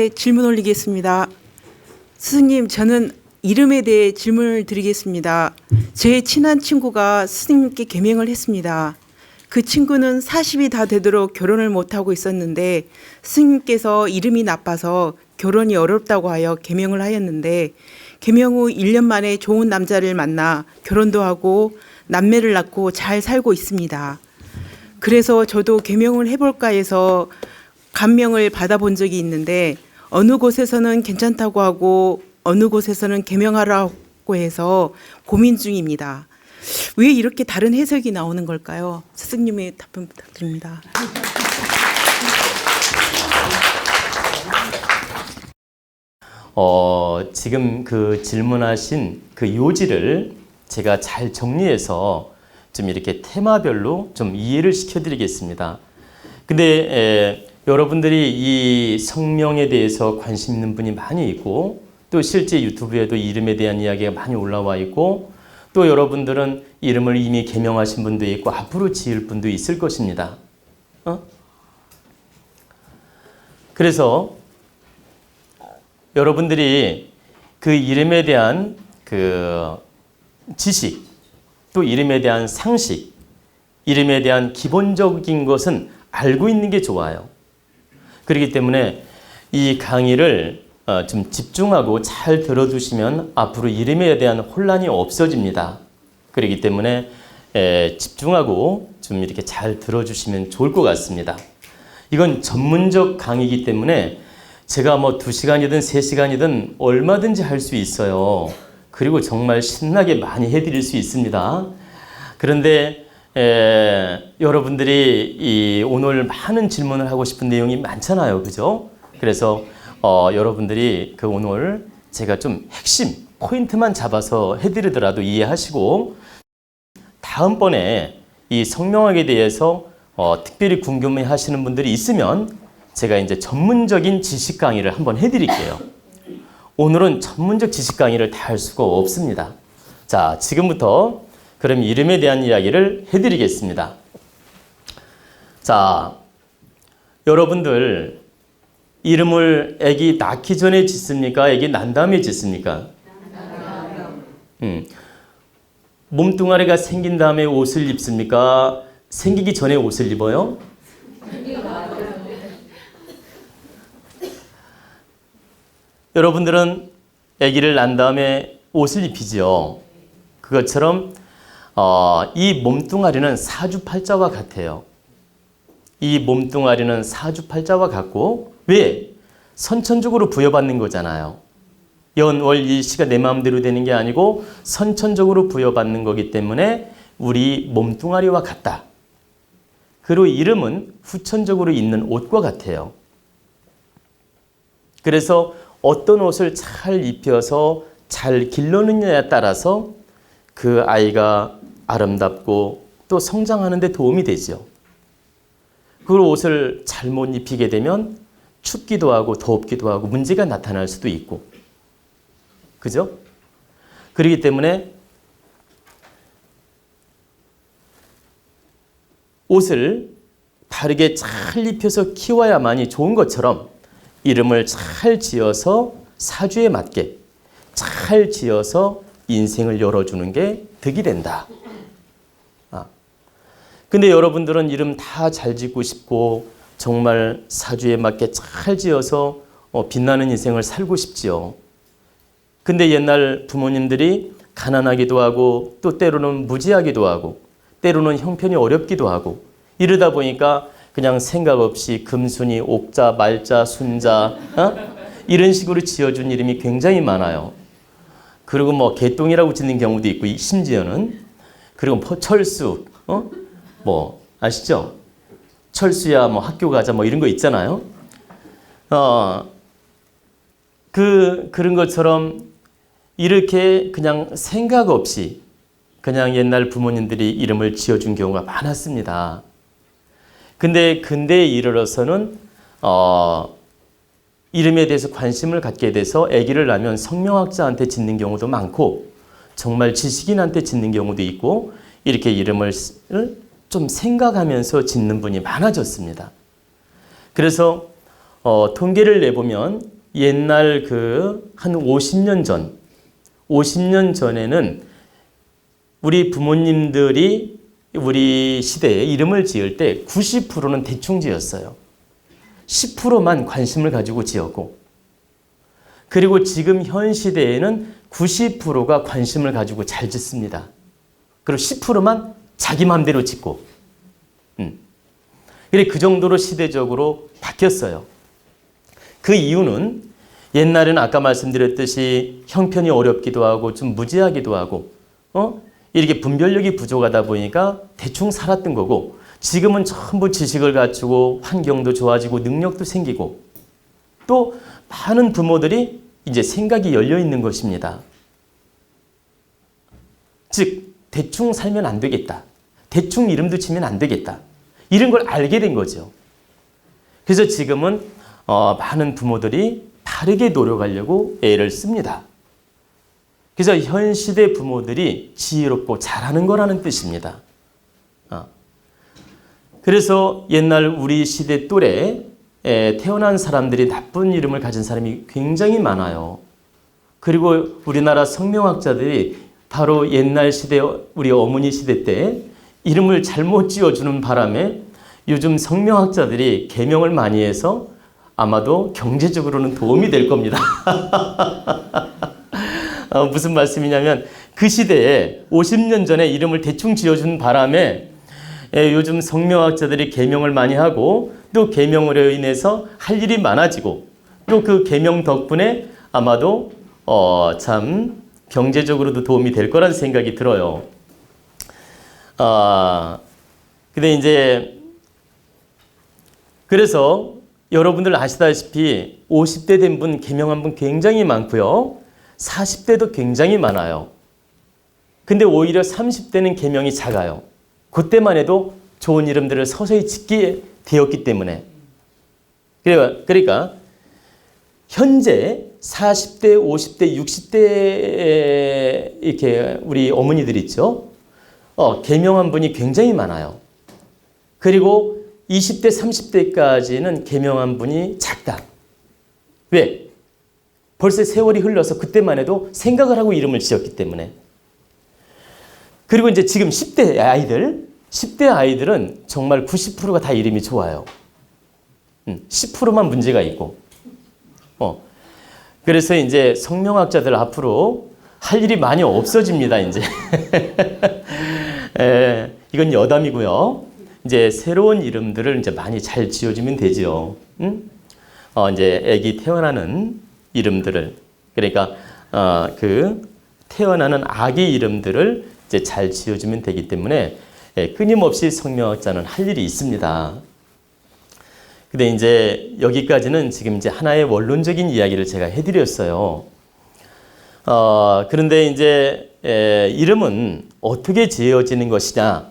네, 질문 올리겠습니다. 스승님, 저는 이름에 대해 질문을 드리겠습니다. 제 친한 친구가 스승님께 계명을 했습니다. 그 친구는 40이 다 되도록 결혼을 못하고 있었는데 스승님께서 이름이 나빠서 결혼이 어렵다고 하여 계명을 하였는데 계명 후 1년 만에 좋은 남자를 만나 결혼도 하고 남매를 낳고 잘 살고 있습니다. 그래서 저도 계명을 해볼까 해서 감명을 받아본 적이 있는데 어느 곳에서는 괜찮다고 하고 어느 곳에서는 개명하라고 해서 고민 중입니다. 왜 이렇게 다른 해석이 나오는 걸까요? 스승님의 답변 부탁드립니다. 어, 지금 그 질문하신 그 요지를 제가 잘 정리해서 좀 이렇게 테마별로 좀 이해를 시켜드리겠습니다. 근데 에, 여러분들이 이 성명에 대해서 관심 있는 분이 많이 있고 또 실제 유튜브에도 이름에 대한 이야기가 많이 올라와 있고 또 여러분들은 이름을 이미 개명하신 분도 있고 앞으로 지을 분도 있을 것입니다. 어? 그래서 여러분들이 그 이름에 대한 그 지식, 또 이름에 대한 상식, 이름에 대한 기본적인 것은 알고 있는 게 좋아요. 그렇기 때문에 이 강의를 어, 좀 집중하고 잘 들어두시면 앞으로 이름에 대한 혼란이 없어집니다. 그렇기 때문에 에, 집중하고 좀 이렇게 잘 들어주시면 좋을 것 같습니다. 이건 전문적 강의이기 때문에 제가 뭐두 시간이든 세 시간이든 얼마든지 할 수 있어요. 그리고 정말 신나게 많이 해드릴 수 있습니다. 그런데 에, 여러분들이 이 오늘 많은 질문을 하고 싶은 내용이 많잖아요, 그죠? 그래서 어, 여러분들이 그 오늘 제가 좀 핵심 포인트만 잡아서 해드리더라도 이해하시고 다음번에 이 성명학에 대해서 어, 특별히 궁금해 하시는 분들이 있으면 제가 이제 전문적인 지식 강의를 한번 해드릴게요. 오늘은 전문적 지식 강의를 다 할 수가 없습니다. 자, 지금부터 그럼 이름에 대한 이야기를 해드리겠습니다. 자, 여러분들 이름을 아기 낳기 전에 짓습니까? 아기 난 다음에 짓습니까? 음. 몸뚱아리가 생긴 다음에 옷을 입습니까? 생기기 전에 옷을 입어요? 여러분들은 아기를 난 다음에 옷을 입히지요. 그것처럼 어, 이 몸뚱아리는 사주팔자와 같아요. 이 몸뚱아리는 사주팔자와 같고 왜? 선천적으로 부여받는 거잖아요. 연월 일시가 내 마음대로 되는 게 아니고 선천적으로 부여받는 거기 때문에 우리 몸뚱아리와 같다. 그리고 이름은 후천적으로 있는 옷과 같아요. 그래서 어떤 옷을 잘 입혀서 잘 길러느냐에 따라서 그 아이가 아름답고 또 성장하는 데 도움이 되죠. 그 옷을 잘못 입히게 되면 춥기도 하고 덥기도 하고 문제가 나타날 수도 있고. 그죠? 그렇기 때문에 옷을 바르게 잘 입혀서 키워야만이 좋은 것처럼 이름을 잘 지어서 사주에 맞게 잘 지어서 인생을 열어주는 게 득이 된다. 아. 근데 여러분들은 이름 다 잘 짓고 싶고 정말 사주에 맞게 잘 지어서 어, 빛나는 인생을 살고 싶지요. 근데 옛날 부모님들이 가난하기도 하고 또 때로는 무지하기도 하고 때로는 형편이 어렵기도 하고 이러다 보니까 그냥 생각 없이 금순이, 옥자, 말자, 순자 어? 이런 식으로 지어준 이름이 굉장히 많아요. 그리고 뭐 개똥이라고 짓는 경우도 있고 심지어는 그리고 뭐 철수, 어? 뭐 아시죠? 철수야 뭐 학교 가자 뭐 이런 거 있잖아요. 어, 그 그런 것처럼 이렇게 그냥 생각 없이 그냥 옛날 부모님들이 이름을 지어준 경우가 많았습니다. 근데 근대에 이르러서는 어, 이름에 대해서 관심을 갖게 돼서 아기를 낳으면 성명학자한테 짓는 경우도 많고 정말 지식인한테 짓는 경우도 있고 이렇게 이름을 좀 생각하면서 짓는 분이 많아졌습니다. 그래서 어, 통계를 내보면 옛날 그 한 50년 전, 50년 전에는 우리 부모님들이 우리 시대에 이름을 지을 때 90%는 대충 지었어요. 10%만 관심을 가지고 지었고, 그리고 지금 현 시대에는 90%가 관심을 가지고 잘 짓습니다. 그리고 10%만 자기 마음대로 짓고, 음. 그래 그 정도로 시대적으로 바뀌었어요. 그 이유는 옛날에는 아까 말씀드렸듯이 형편이 어렵기도 하고 좀 무지하기도 하고, 어? 이렇게 분별력이 부족하다 보니까 대충 살았던 거고, 지금은 전부 지식을 갖추고 환경도 좋아지고 능력도 생기고, 또 많은 부모들이 이제 생각이 열려 있는 것입니다. 즉, 대충 살면 안 되겠다. 대충 이름도 치면 안 되겠다. 이런 걸 알게 된 거죠. 그래서 지금은 어, 많은 부모들이 바르게 노력하려고 애를 씁니다. 그래서 현 시대 부모들이 지혜롭고 잘하는 거라는 뜻입니다. 어. 그래서 옛날 우리 시대 또래 에 태어난 사람들이 나쁜 이름을 가진 사람이 굉장히 많아요. 그리고 우리나라 성명학자들이 바로 옛날 시대 우리 어머니 시대 때 이름을 잘못 지어주는 바람에 요즘 성명학자들이 개명을 많이 해서 아마도 경제적으로는 도움이 될 겁니다. 어, 무슨 말씀이냐면 그 시대에 50년 전에 이름을 대충 지어준 바람에 예, 요즘 성명학자들이 개명을 많이 하고 또 개명으로 인해서 할 일이 많아지고 또 그 개명 덕분에 아마도 어, 참 경제적으로도 도움이 될 거란 생각이 들어요. 아, 근데 이제 그래서 여러분들 아시다시피 50대 된 분 개명한 분 굉장히 많고요. 40대도 굉장히 많아요. 근데 오히려 30대는 개명이 작아요. 그때만 해도 좋은 이름들을 서서히 짓게 되었기 때문에. 그러니까, 현재 40대, 50대, 60대 이렇게 우리 어머니들 있죠. 어, 개명한 분이 굉장히 많아요. 그리고 20대, 30대까지는 개명한 분이 작다. 왜? 벌써 세월이 흘러서 그때만 해도 생각을 하고 이름을 지었기 때문에. 그리고 이제 지금 10대 아이들, 10대 아이들은 정말 90%가 다 이름이 좋아요. 10%만 문제가 있고. 어. 그래서 이제 성명학자들 앞으로 할 일이 많이 없어집니다, 이제. 에, 이건 여담이고요. 이제 새로운 이름들을 이제 많이 잘 지어주면 되지요. 응? 어, 이제 아기 태어나는 이름들을 그러니까 어, 그 태어나는 아기 이름들을 이제 잘 지어주면 되기 때문에 예, 끊임없이 성명학자는 할 일이 있습니다. 근데 이제 여기까지는 지금 이제 하나의 원론적인 이야기를 제가 해드렸어요. 어, 그런데 이제 에, 이름은 어떻게 지어지는 것이냐?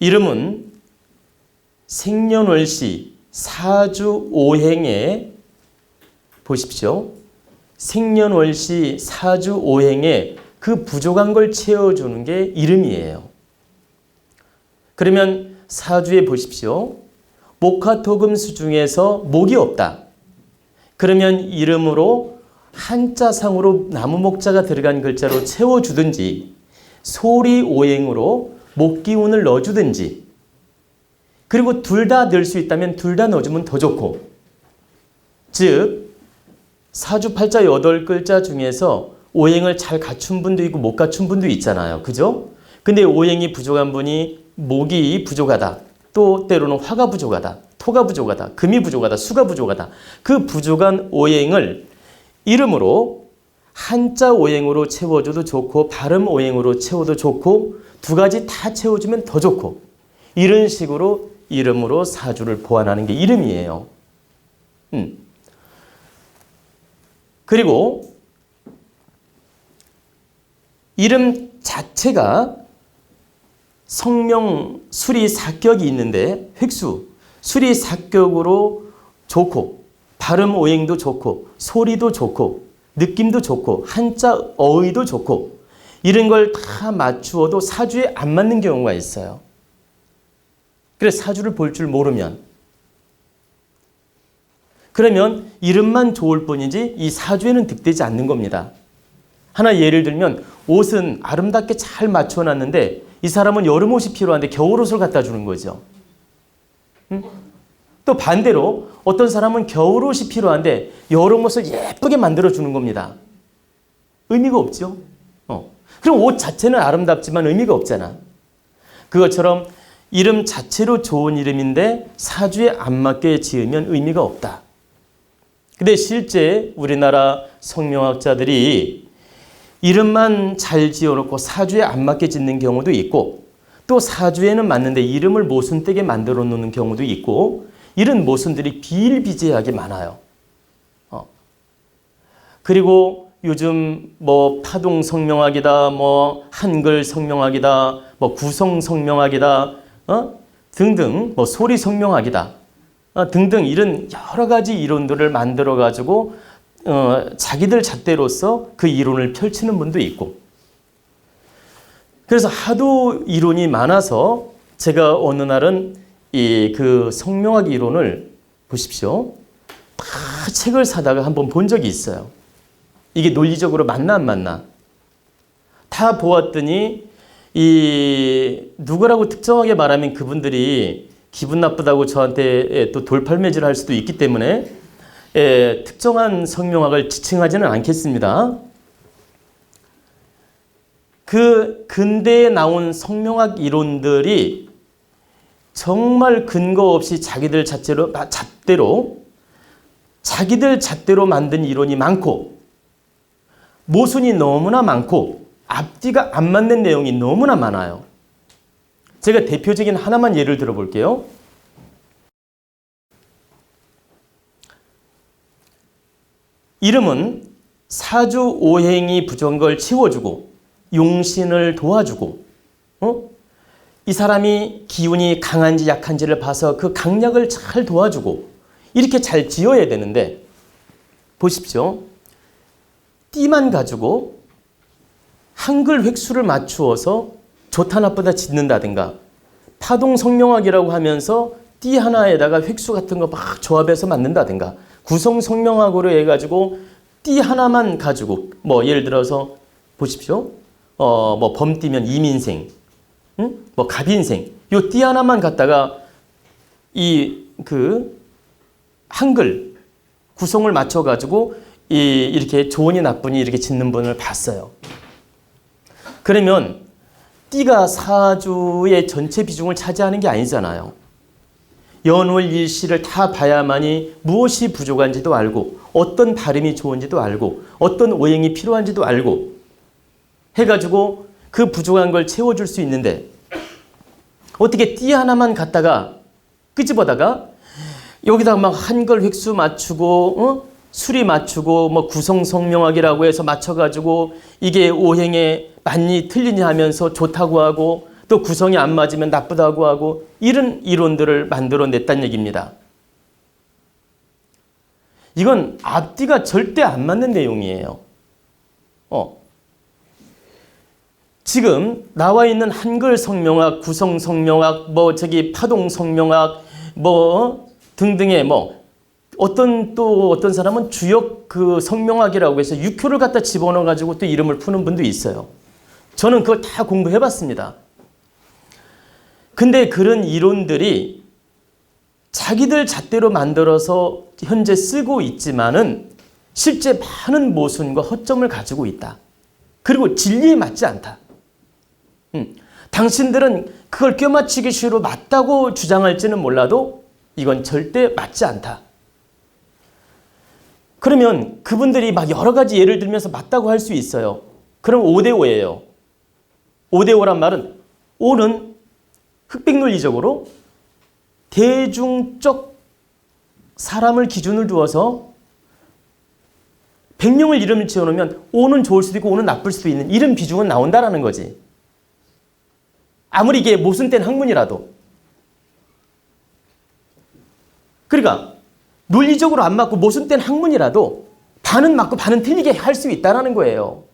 이름은 생년월시 사주 오행에 보십시오. 생년월시 사주 오행에 그 부족한 걸 채워주는 게 이름이에요. 그러면 사주에 보십시오. 목화토금수 중에서 목이 없다. 그러면 이름으로 한자상으로 나무 목자가 들어간 글자로 채워주든지 소리 오행으로 목기운을 넣어주든지 그리고 둘 다 넣을 수 있다면 둘 다 넣어주면 더 좋고 즉 사주팔자 여덟 글자 중에서 오행을 잘 갖춘 분도 있고 못 갖춘 분도 있잖아요. 그죠? 근데 오행이 부족한 분이 목이 부족하다. 또 때로는 화가 부족하다. 토가 부족하다. 금이 부족하다. 수가 부족하다. 그 부족한 오행을 이름으로 한자 오행으로 채워줘도 좋고 발음 오행으로 채워도 좋고 두 가지 다 채워주면 더 좋고 이런 식으로 이름으로 사주를 보완하는 게 이름이에요. 음. 그리고 이름 자체가 성명 수리 사격이 있는데 획수 수리 사격으로 좋고 발음 오행도 좋고 소리도 좋고 느낌도 좋고 한자 어의도 좋고 이런 걸 다 맞추어도 사주에 안 맞는 경우가 있어요. 그래서 사주를 볼 줄 모르면 그러면 이름만 좋을 뿐이지 이 사주에는 득되지 않는 겁니다. 하나 예를 들면 옷은 아름답게 잘 맞춰놨는데 이 사람은 여름 옷이 필요한데 겨울 옷을 갖다 주는 거죠. 음? 또 반대로 어떤 사람은 겨울 옷이 필요한데 여름 옷을 예쁘게 만들어 주는 겁니다. 의미가 없죠. 어. 그럼 옷 자체는 아름답지만 의미가 없잖아. 그것처럼 이름 자체로 좋은 이름인데 사주에 안 맞게 지으면 의미가 없다. 근데 실제 우리나라 성명학자들이 이름만 잘 지어놓고 사주에 안 맞게 짓는 경우도 있고 또 사주에는 맞는데 이름을 모순되게 만들어 놓는 경우도 있고 이런 모순들이 비일비재하게 많아요. 어. 그리고 요즘 뭐 파동 성명학이다, 뭐 한글 성명학이다, 뭐 구성 성명학이다, 어? 등등, 뭐 소리 성명학이다, 어, 등등 이런 여러 가지 이론들을 만들어 가지고 어, 자기들 잣대로서 그 이론을 펼치는 분도 있고. 그래서 하도 이론이 많아서 제가 어느 날은 이 그 성명학 이론을 보십시오. 다 책을 사다가 한번 본 적이 있어요. 이게 논리적으로 맞나 안 맞나? 다 보았더니 이 누구라고 특정하게 말하면 그분들이 기분 나쁘다고 저한테 또 돌팔매질 할 수도 있기 때문에 예, 특정한 성명학을 지칭하지는 않겠습니다. 그 근대에 나온 성명학 이론들이 정말 근거 없이 자기들 자체로 잣대로 자기들 잣대로 만든 이론이 많고 모순이 너무나 많고 앞뒤가 안 맞는 내용이 너무나 많아요. 제가 대표적인 하나만 예를 들어 볼게요. 이름은 사주 오행이 부정한 걸 치워주고 용신을 도와주고 어? 이 사람이 기운이 강한지 약한지를 봐서 그 강약을 잘 도와주고 이렇게 잘 지어야 되는데 보십시오. 띠만 가지고 한글 획수를 맞추어서 좋다 나쁘다 짓는다든가 파동 성명학이라고 하면서 띠 하나에다가 획수 같은 거 막 조합해서 만든다든가 구성 성명학으로 해가지고 띠 하나만 가지고 뭐 예를 들어서 보십시오. 어 뭐 범띠면 이민생, 응? 뭐 갑인생. 요 띠 하나만 갖다가 이 그 한글 구성을 맞춰 가지고 이 이렇게 좋으니 나쁘니 이렇게 짓는 분을 봤어요. 그러면 띠가 사주의 전체 비중을 차지하는 게 아니잖아요. 연월 일시를 다 봐야만이 무엇이 부족한지도 알고 어떤 발음이 좋은지도 알고 어떤 오행이 필요한지도 알고 해가지고 그 부족한 걸 채워줄 수 있는데 어떻게 띠 하나만 갖다가 끄집어다가 여기다가 막 한글 획수 맞추고 어? 수리 맞추고 뭐 구성 성명학이라고 해서 맞춰가지고 이게 오행에 맞니 틀리니 하면서 좋다고 하고 또 구성이 안 맞으면 나쁘다고 하고 이런 이론들을 만들어냈다는 얘기입니다. 이건 앞뒤가 절대 안 맞는 내용이에요. 어. 지금 나와 있는 한글 성명학, 구성 성명학, 뭐 저기 파동 성명학, 뭐 등등의 뭐 어떤 또 어떤 사람은 주역 그 성명학이라고 해서 육효를 갖다 집어넣어 가지고 또 이름을 푸는 분도 있어요. 저는 그걸 다 공부해 봤습니다. 근데 그런 이론들이 자기들 잣대로 만들어서 현재 쓰고 있지만은 실제 많은 모순과 허점을 가지고 있다. 그리고 진리에 맞지 않다. 음, 당신들은 그걸 껴맞추기 쉬로 맞다고 주장할지는 몰라도 이건 절대 맞지 않다. 그러면 그분들이 막 여러 가지 예를 들면서 맞다고 할 수 있어요. 그럼 5대5예요. 5대5란 말은 5는 흑백 논리적으로 대중적 사람을 기준을 두어서 100명을 이름을 지어놓으면 5는 좋을 수도 있고 5는 나쁠 수도 있는 이런 비중은 나온다라는 거지. 아무리 이게 모순된 학문이라도. 그러니까 논리적으로 안 맞고 모순된 학문이라도 반은 맞고 반은 틀리게 할 수 있다라는 거예요.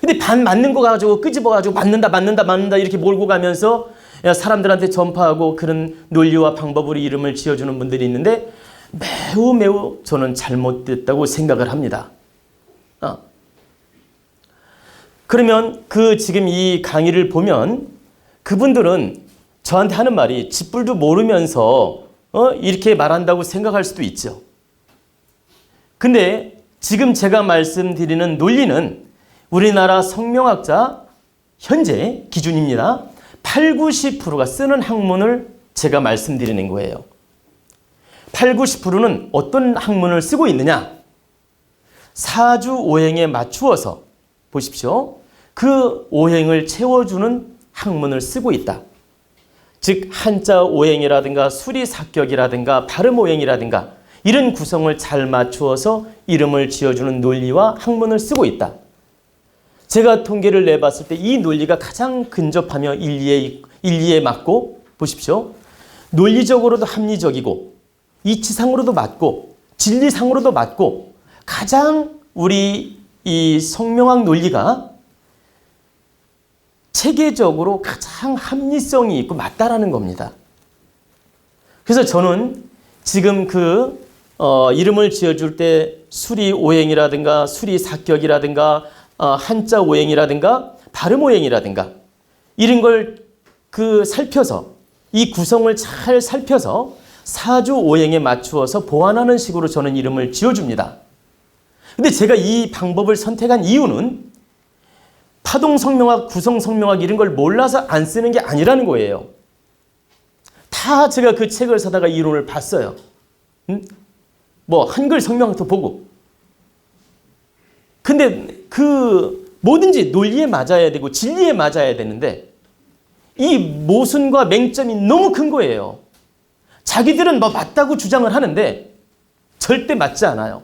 근데 반 맞는 거 가지고 끄집어 가지고 맞는다 맞는다 맞는다 이렇게 몰고 가면서 사람들한테 전파하고 그런 논리와 방법으로 이름을 지어주는 분들이 있는데 매우 매우 저는 잘못됐다고 생각을 합니다. 어. 그러면 그 지금 이 강의를 보면 그분들은 저한테 하는 말이 짓불도 모르면서 어? 이렇게 말한다고 생각할 수도 있죠. 근데 지금 제가 말씀드리는 논리는 우리나라 성명학자 현재 기준입니다. 8, 90%가 쓰는 학문을 제가 말씀드리는 거예요. 8, 90%는 어떤 학문을 쓰고 있느냐? 사주 오행에 맞추어서 보십시오. 그 오행을 채워주는 학문을 쓰고 있다. 즉 한자 오행이라든가 수리 사격이라든가 발음 오행이라든가 이런 구성을 잘 맞추어서 이름을 지어주는 논리와 학문을 쓰고 있다. 제가 통계를 내봤을 때 이 논리가 가장 근접하며 일리에, 일리에 맞고 보십시오. 논리적으로도 합리적이고 이치상으로도 맞고 진리상으로도 맞고 가장 우리 이 성명학 논리가 체계적으로 가장 합리성이 있고 맞다라는 겁니다. 그래서 저는 지금 그 어, 이름을 지어줄 때 수리 오행이라든가 수리 사격이라든가 어, 한자 오행이라든가 발음 오행이라든가 이런 걸 그 살펴서 이 구성을 잘 살펴서 사주 오행에 맞추어서 보완하는 식으로 저는 이름을 지어줍니다. 근데 제가 이 방법을 선택한 이유는 파동 성명학, 구성 성명학 이런 걸 몰라서 안 쓰는 게 아니라는 거예요. 다 제가 그 책을 사다가 이론을 봤어요. 음? 뭐 한글 성명학도 보고. 근데 그 뭐든지 논리에 맞아야 되고 진리에 맞아야 되는데 이 모순과 맹점이 너무 큰 거예요. 자기들은 뭐 맞다고 주장을 하는데 절대 맞지 않아요.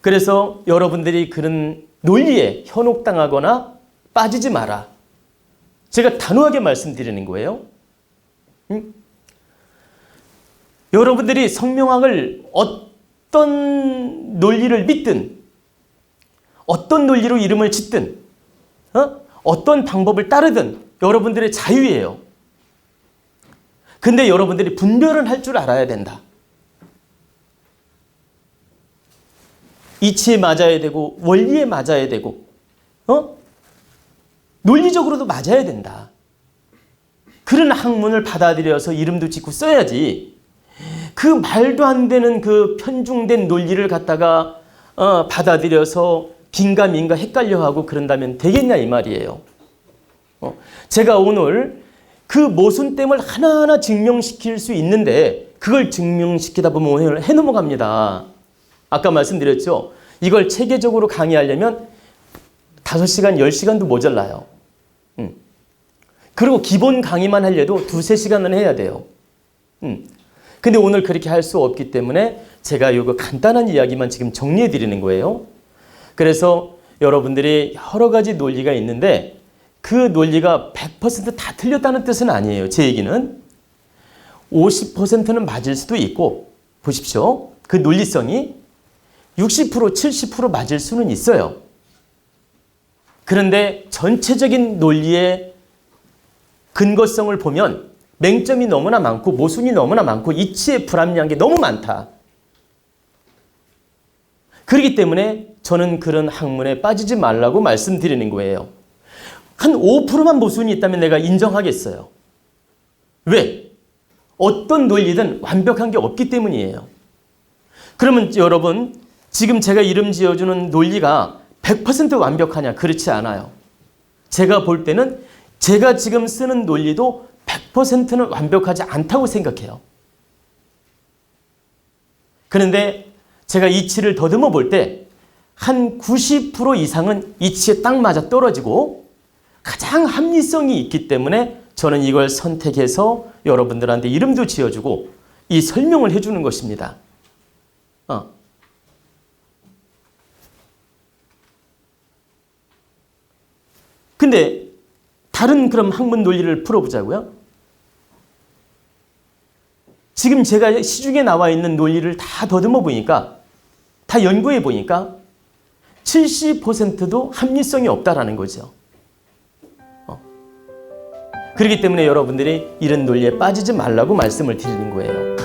그래서 여러분들이 그런 논리에 현혹당하거나 빠지지 마라. 제가 단호하게 말씀드리는 거예요. 응? 여러분들이 성명학을 어떤 논리를 믿든 어떤 논리로 이름을 짓든 어? 어떤 방법을 따르든 여러분들의 자유예요. 근데 여러분들이 분별은 할 줄 알아야 된다. 이치에 맞아야 되고 원리에 맞아야 되고 어? 논리적으로도 맞아야 된다. 그런 학문을 받아들여서 이름도 짓고 써야지. 그 말도 안 되는 그 편중된 논리를 갖다가 어, 받아들여서 빈가민가 헷갈려하고 그런다면 되겠냐 이 말이에요. 어, 제가 오늘 그 모순됨을 하나하나 증명시킬 수 있는데 그걸 증명시키다 보면 해 넘어갑니다. 아까 말씀드렸죠. 이걸 체계적으로 강의하려면 5시간, 10시간도 모자라요. 음. 그리고 기본 강의만 하려도 두세 시간은 해야 돼요. 음. 근데 오늘 그렇게 할 수 없기 때문에 제가 이거 간단한 이야기만 지금 정리해 드리는 거예요. 그래서 여러분들이 여러 가지 논리가 있는데 그 논리가 100%다 틀렸다는 뜻은 아니에요. 제 얘기는 50%는 맞을 수도 있고 보십시오. 그 논리성이 60% 70% 맞을 수는 있어요. 그런데 전체적인 논리의 근거성을 보면 맹점이 너무나 많고 모순이 너무나 많고 이치에 불합리한 게 너무 많다. 그렇기 때문에 저는 그런 학문에 빠지지 말라고 말씀드리는 거예요. 한 5%만 모순이 있다면 내가 인정하겠어요. 왜? 어떤 논리든 완벽한 게 없기 때문이에요. 그러면 여러분, 지금 제가 이름 지어주는 논리가 100% 완벽하냐? 그렇지 않아요. 제가 볼 때는 제가 지금 쓰는 논리도 100%는 완벽하지 않다고 생각해요. 그런데 제가 이치를 더듬어 볼 때 한 90% 이상은 이치에 딱 맞아 떨어지고 가장 합리성이 있기 때문에 저는 이걸 선택해서 여러분들한테 이름도 지어주고 이 설명을 해주는 것입니다. 어. 근데 다른 그럼 학문 논리를 풀어보자고요. 지금 제가 시중에 나와 있는 논리를 다 더듬어 보니까 다 연구해 보니까 70%도 합리성이 없다라는 거죠. 어. 그렇기 때문에 여러분들이 이런 논리에 빠지지 말라고 말씀을 드리는 거예요.